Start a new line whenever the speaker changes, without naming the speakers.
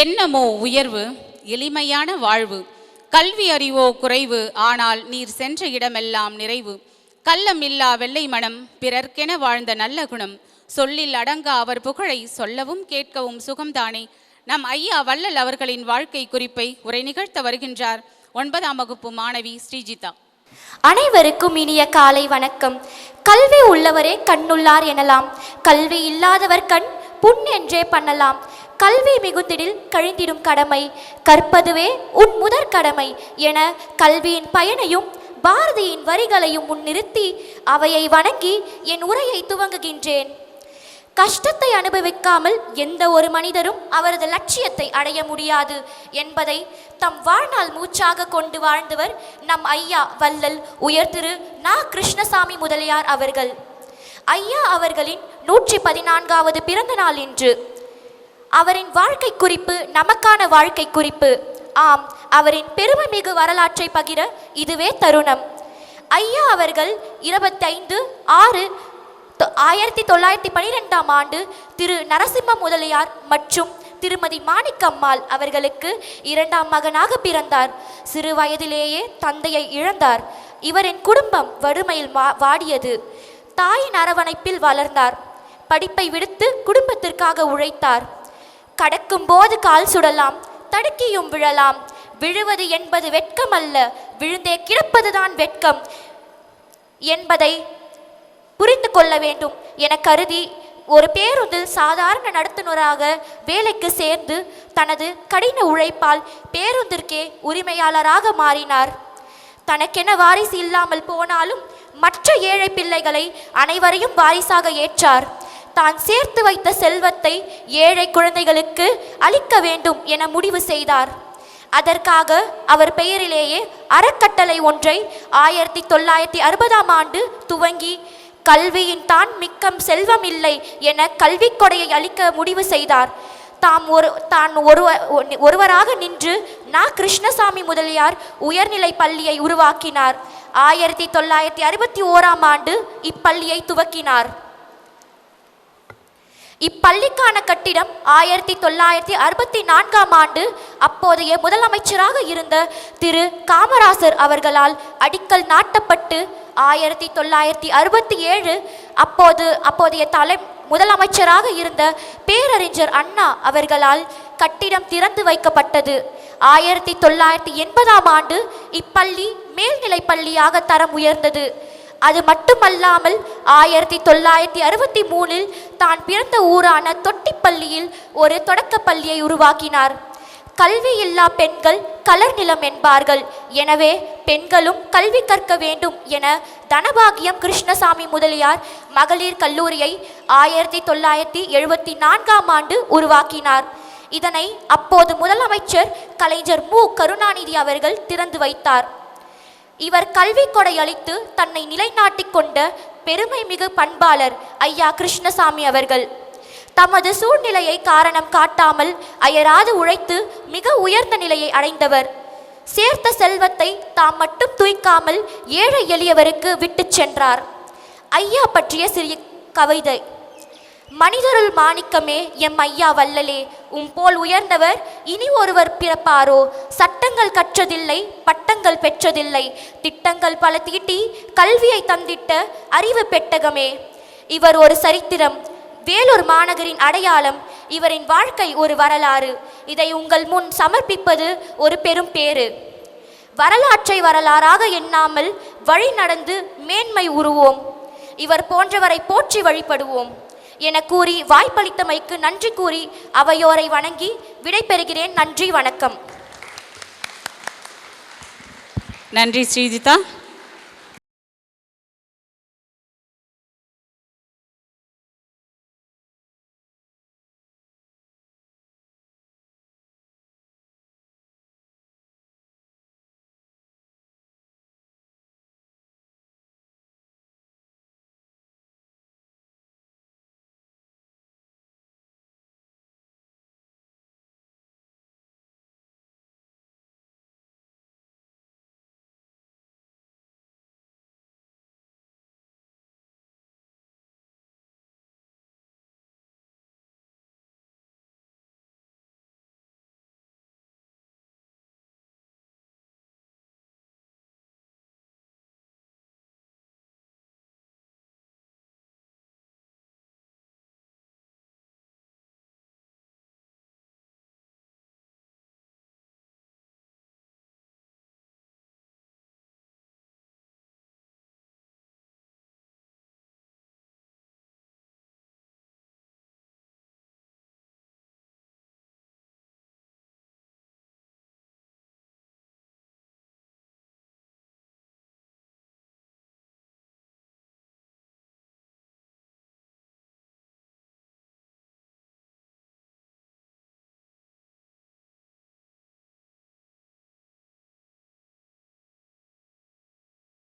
என்னமோ உயர்வு எளிமையான வாழ்வு கல்வி அறிவோ குறைவு ஆனால் நீர் சென்ற இடமெல்லாம் நிறைவு. கள்ளம் இல்லா வெள்ளை மனம் பிறர்க்கென வாழ்ந்த நல்ல குணம். சொல்லில் அடங்கா அவர் புகழை சொல்லவும் கேட்கவும் சுகம்தானே. நம் ஐயா வள்ளல் அவர்களின் வாழ்க்கை குறிப்பை உரை நிகழ்த்த வருகின்றார். ஒன்பதாம் வகுப்பு மாணவி ஸ்ரீஜிதா.
அனைவருக்கும் இனிய காலை வணக்கம். கல்வி உள்ளவரே கண்ணுள்ளார் எனலாம். கல்வி இல்லாதவர் கண் புண் என்றே பண்ணலாம். கல்வி மிகுந்திடில் கழிந்திடும் கடமை கற்பதுவே உன் முதற் கடமை என கல்வியின் பயனையும் பாரதியின் வரிகளையும் முன்னிறுத்தி அவையை வணங்கி என் உரையை துவங்குகின்றேன். கஷ்டத்தை அனுபவிக்காமல் எந்த ஒரு மனிதரும் அவரது லட்சியத்தை அடைய முடியாது என்பதை தம் வாழ்நாள் மூச்சாக கொண்டு வாழ்ந்தவர் நம் ஐயா வள்ளல் உயர் திரு நா. கிருஷ்ணசாமி முதலியார் அவர்கள். ஐயா அவர்களின் நூற்றி பதினான்காவது பிறந்த நாள் இன்று. அவரின் வாழ்க்கை குறிப்பு நமக்கான வாழ்க்கை குறிப்பு. ஆம் அவரின் பெருமைமிகு வரலாற்றை பகிர இதுவே தருணம். ஐயா அவர்கள் இருபத்தைந்து ஆறு தொ- ஆயிரத்தி தொள்ளாயிரத்தி பனிரெண்டாம் ஆண்டு திரு நரசிம்ம முதலியார் மற்றும் திருமதி மாணிக்கம்மாள் அவர்களுக்கு இரண்டாம் மகனாக பிறந்தார். சிறு வயதிலேயே தந்தையை இழந்தார். இவரின் குடும்பம் வறுமையில் வா- வாடியது. தாயின் அரவணைப்பில் வளர்ந்தார். படிப்பை விடுத்து குடும்பத்திற்காக உழைத்தார். கடக்கும் போது கால் சுடலாம் தடுக்கியும் விழலாம். விழுவது என்பது வெட்கம் அல்ல விழுந்தே கிடப்பதுதான் வெட்கம் என்பதை புரிந்து கொள்ள வேண்டும். என கருதி ஒரு பேருந்தில் சாதாரண நடத்துனராக வேலைக்கு சேர்ந்து தனது கடின உழைப்பால் பேருந்திற்கே உரிமையாளராக மாறினார். தனக்கென வாரிசு இல்லாமல் போனாலும் மற்ற ஏழை பிள்ளைகளை அனைவரையும் வாரிசாக ஏற்றார். தான் சேர்த்து வைத்த செல்வத்தை ஏழை குழந்தைகளுக்கு அளிக்க வேண்டும் என முடிவு செய்தார். அதற்காக அவர் பெயரிலேயே அறக்கட்டளை ஒன்றை ஆயிரத்தி தொள்ளாயிரத்தி அறுபதாம் ஆண்டு துவங்கி கல்வியின் தான் மிக்கம் செல்வம் இல்லை என கல்விக் கொடையை அளிக்க முடிவு செய்தார். தாம் ஒரு தான் ஒரு ஒருவராக நின்று நா. கிருஷ்ணசாமி முதலியார் உயர்நிலை பள்ளியை உருவாக்கினார். ஆயிரத்தி தொள்ளாயிரத்தி அறுபத்தி ஓராம் ஆண்டு இப்பள்ளியை துவக்கினார். இப்பள்ளிக்கான கட்டிடம் ஆயிரத்தி தொள்ளாயிரத்தி அறுபத்தி நான்காம் ஆண்டு அப்போதைய முதலமைச்சராக இருந்த திரு காமராசர் அவர்களால் அடிக்கல் நாட்டப்பட்டு ஆயிரத்தி தொள்ளாயிரத்தி அறுபத்தி ஏழு அப்போது அப்போதைய தலை முதலமைச்சராக இருந்த பேரறிஞர் அண்ணா அவர்களால் கட்டிடம் திறந்து வைக்கப்பட்டது. ஆயிரத்தி தொள்ளாயிரத்தி எண்பதாம் ஆண்டு இப்பள்ளி மேல்நிலைப் பள்ளியாக தரம் உயர்ந்தது. அது மட்டுமல்லாமல் ஆயிரத்தி தொள்ளாயிரத்தி அறுபத்தி மூணில் தான் பிறந்த ஊரான தொட்டிப்பள்ளியில் ஒரு தொடக்கப் பள்ளியை உருவாக்கினார். கல்வி இல்லா பெண்கள் கலர் நிலம் என்பார்கள். எனவே பெண்களும் கல்வி கற்க வேண்டும் என தனபாகியம் கிருஷ்ணசாமி முதலியார் மகளிர் கல்லூரியை ஆயிரத்தி தொள்ளாயிரத்தி எழுபத்தி நான்காம் ஆண்டு உருவாக்கினார். இதனை அப்போது முதலமைச்சர் கலைஞர் மு. கருணாநிதி அவர்கள் திறந்து வைத்தார். இவர் கல்வி கொடை அளித்து தன்னை நிலைநாட்டிக் கொண்ட பெருமை மிகு பண்பாளர் ஐயா கிருஷ்ணசாமி அவர்கள். தமது சூழ்நிலையை காரணம் காட்டாமல் அயராது உழைத்து மிக உயர்ந்த நிலையை அடைந்தவர். சேர்த்த செல்வத்தை தாம் மட்டும் தூய்க்காமல் ஏழை எளியவருக்கு விட்டுச் சென்றார். ஐயா பற்றிய சிறிய கவிதை. மனிதருள் மாணிக்கமே எம் ஐயா வல்லலே உம் போல் உயர்ந்தவர் இனி ஒருவர் பிறப்பாரோ? சட்டங்கள் கற்றதில்லை பட்டங்கள் பெற்றதில்லை. திட்டங்கள் பல தீட்டி கல்வியை தந்திட்ட அறிவு பெட்டகமே. இவர் ஒரு சரித்திரம் வேலூர் மாநகரின் அடையாளம். இவரின் வாழ்க்கை ஒரு வரலாறு. இதை உங்கள் முன் சமர்ப்பிப்பது ஒரு பெரும் பேறு. வரலாற்றை வரலாறாக எண்ணாமல் வழி நடந்து மேன்மை உருவோம். இவர் போன்றவரை போற்றி வழிபடுவோம். என கூறி வாய்ப்பளித்தமைக்கு நன்றி கூறி அவையோரை வணங்கி விடைபெறுகிறேன். நன்றி வணக்கம்.
நன்றி ஸ்ரீஜிதா.